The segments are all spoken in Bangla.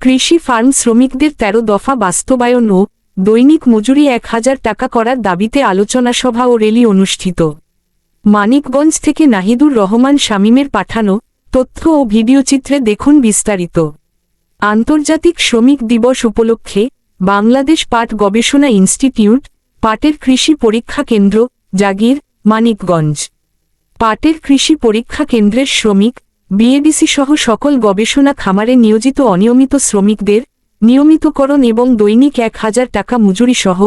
কৃষি ফার্ম শ্রমিকদের তেরো দফা বাস্তবায়ন ও দৈনিক মজুরি এক হাজার টাকা করার দাবিতে আলোচনা সভা ও রেলি অনুষ্ঠিত। মানিকগঞ্জ থেকে নাহিদুর রহমান শামীমের পাঠানো তথ্য ও ভিডিওচিত্রে দেখুন বিস্তারিত। আন্তর্জাতিক শ্রমিক দিবস উপলক্ষে বাংলাদেশ পাট গবেষণা ইনস্টিটিউট, পাটের কৃষি পরীক্ষা কেন্দ্র, জাগির, মানিকগঞ্জ। পাটের কৃষি পরীক্ষা কেন্দ্রের শ্রমিক বিএডিসি সহ সকল গবেষণা খামারে নিয়োজিত অনিয়মিত শ্রমিকদের নিয়মিতকরণ এবং দৈনিক এক হাজার টাকা মজুরি সহ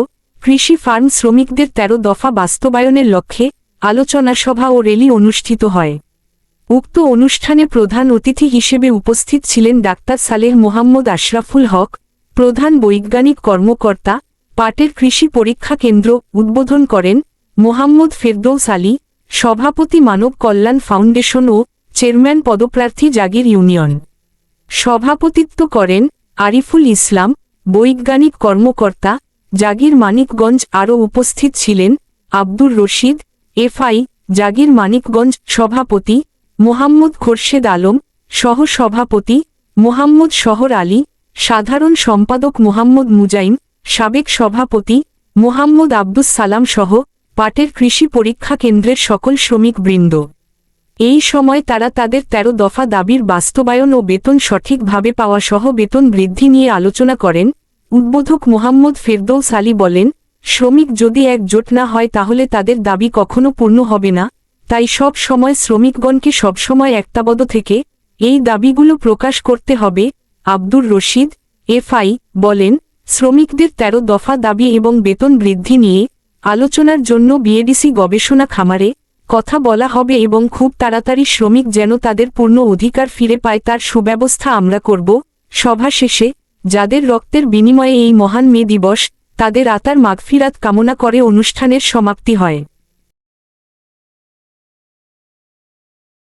কৃষি ফার্ম শ্রমিকদের তেরো দফা বাস্তবায়নের লক্ষ্যে আলোচনা সভা ও রেলি অনুষ্ঠিত হয়। উক্ত অনুষ্ঠানে প্রধান অতিথি হিসেবে উপস্থিত ছিলেন ডাক্তার সালেহ মোহাম্মদ আশরাফুল হক, প্রধান বৈজ্ঞানিক কর্মকর্তা, পাটের কৃষি পরীক্ষা কেন্দ্র উদ্বোধন করেন মোহাম্মদ ফেরদৌস আলী, সভাপতি মানব কল্যাণ ফাউন্ডেশন ও চেয়ারম্যান পদপ্রার্থী জাগির ইউনিয়ন। সভাপতিত্ব করেন আরিফুল ইসলাম, বৈজ্ঞানিক কর্মকর্তা জাগির মানিকগঞ্জ, আরও উপস্থিত ছিলেন আব্দুর রশিদ, এফআই, জাগির মানিকগঞ্জ সভাপতি মোহাম্মদ খোরশেদ আলম সহ সভাপতি মোহাম্মদ শহর আলী, সাধারণ সম্পাদক মোহাম্মদ মুজাইম, সাবেক সভাপতি মোহাম্মদ আব্দুস সালাম সহ পাটের কৃষি পরীক্ষা কেন্দ্রের সকল শ্রমিকবৃন্দ। এই সময় তারা তাদের তেরো দফা দাবির বাস্তবায়ন ও বেতন সঠিকভাবে পাওয়া সহ বেতন বৃদ্ধি নিয়ে আলোচনা করেন উদ্বোধক মোহাম্মদ ফেরদৌস আলী বলেন, শ্রমিক যদি একজোট না হয় তাহলে তাদের দাবি কখনো পূর্ণ হবে না। তাই সব সময় শ্রমিকগণকে সবসময় একতাবদ্ধ থেকে এই দাবিগুলো প্রকাশ করতে হবে। আব্দুর রশিদ, এফআই, বলেন, শ্রমিকদের তেরো দফা দাবি এবং বেতন বৃদ্ধি নিয়ে আলোচনার জন্য বিএডিসি গবেষণা খামারে কথা বলা হবে এবং খুব তাড়াতাড়ি শ্রমিক যেন তাদের পূর্ণ অধিকার ফিরে পায় তার সুব্যবস্থা আমরা করব। সভা শেষে, যাদের রক্তের বিনিময়ে এই মহান মে দিবস, তাদের আতার মাগফিরাত কামনা করে অনুষ্ঠানের সমাপ্তি হয়।